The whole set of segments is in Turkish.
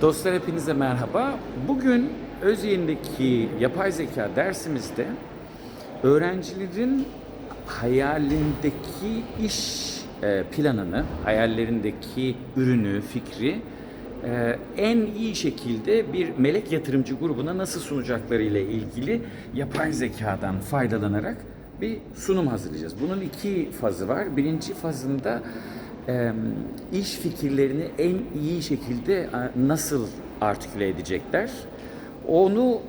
Dostlar hepinize merhaba. Bugün Özyeğin'deki yapay zeka dersimizde öğrencilerin hayalindeki iş e, planını, hayallerindeki ürünü, fikri e, en iyi şekilde bir melek yatırımcı grubuna nasıl sunacakları ile ilgili yapay zekadan faydalanarak bir sunum hazırlayacağız. Bunun iki fazı var. Birinci fazında iş fikirlerini en iyi şekilde nasıl artiküle edecekler? Onu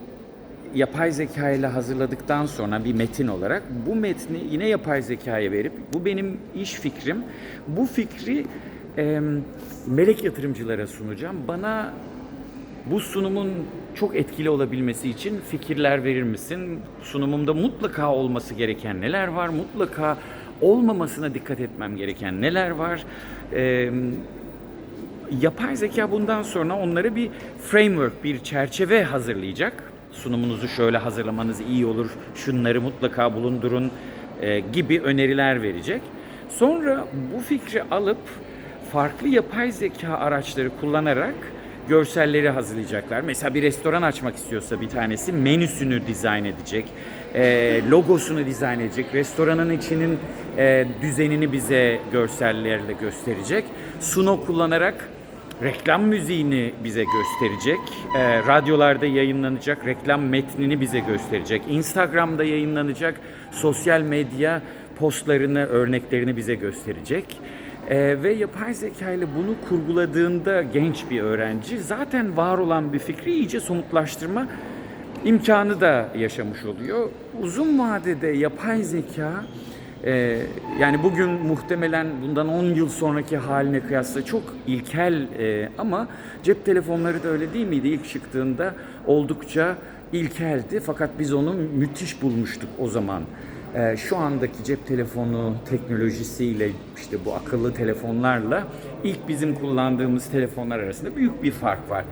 yapay zeka ile hazırladıktan sonra bir metin olarak bu metni yine yapay zekaya verip bu benim iş fikrim. Bu fikri e, melek yatırımcılara sunacağım. Bana bu sunumun çok etkili olabilmesi için fikirler verir misin? Sunumumda mutlaka olması gereken neler var? Mutlaka olmamasına dikkat etmem gereken neler var? Ee, yapay zeka bundan sonra onlara bir framework, bir çerçeve hazırlayacak. Sunumunuzu şöyle hazırlamanız iyi olur, şunları mutlaka bulundurun e, gibi öneriler verecek. Sonra bu fikri alıp farklı yapay zeka araçları kullanarak görselleri hazırlayacaklar. Mesela bir restoran açmak istiyorsa bir tanesi menüsünü dizayn edecek, e, logosunu dizayn edecek, restoranın içinin e, düzenini bize görsellerle gösterecek. Suno kullanarak reklam müziğini bize gösterecek, e, radyolarda yayınlanacak reklam metnini bize gösterecek, Instagram'da yayınlanacak sosyal medya postlarını, örneklerini bize gösterecek. Ee, ve yapay zeka ile bunu kurguladığında genç bir öğrenci zaten var olan bir fikri iyice somutlaştırma imkanı da yaşamış oluyor. Uzun vadede yapay zeka e, yani bugün muhtemelen bundan 10 yıl sonraki haline kıyasla çok ilkel e, ama cep telefonları da öyle değil miydi? İlk çıktığında oldukça ilkeldi fakat biz onu müthiş bulmuştuk o zaman. Ee, şu andaki cep telefonu teknolojisiyle işte bu akıllı telefonlarla ilk bizim kullandığımız telefonlar arasında büyük bir fark var.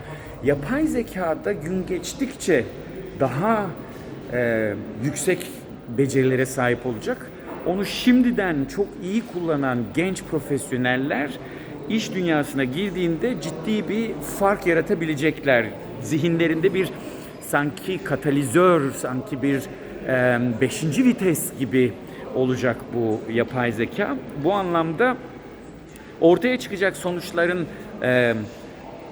Yapay zekada gün geçtikçe daha e, yüksek becerilere sahip olacak. Onu şimdiden çok iyi kullanan genç profesyoneller iş dünyasına girdiğinde ciddi bir fark yaratabilecekler. Zihinlerinde bir sanki katalizör, sanki bir beşinci vites gibi olacak bu yapay zeka. Bu anlamda ortaya çıkacak sonuçların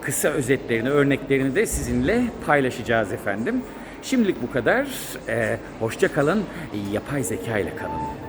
kısa özetlerini, örneklerini de sizinle paylaşacağız efendim. Şimdilik bu kadar. E, hoşça kalın, yapay zeka ile kalın.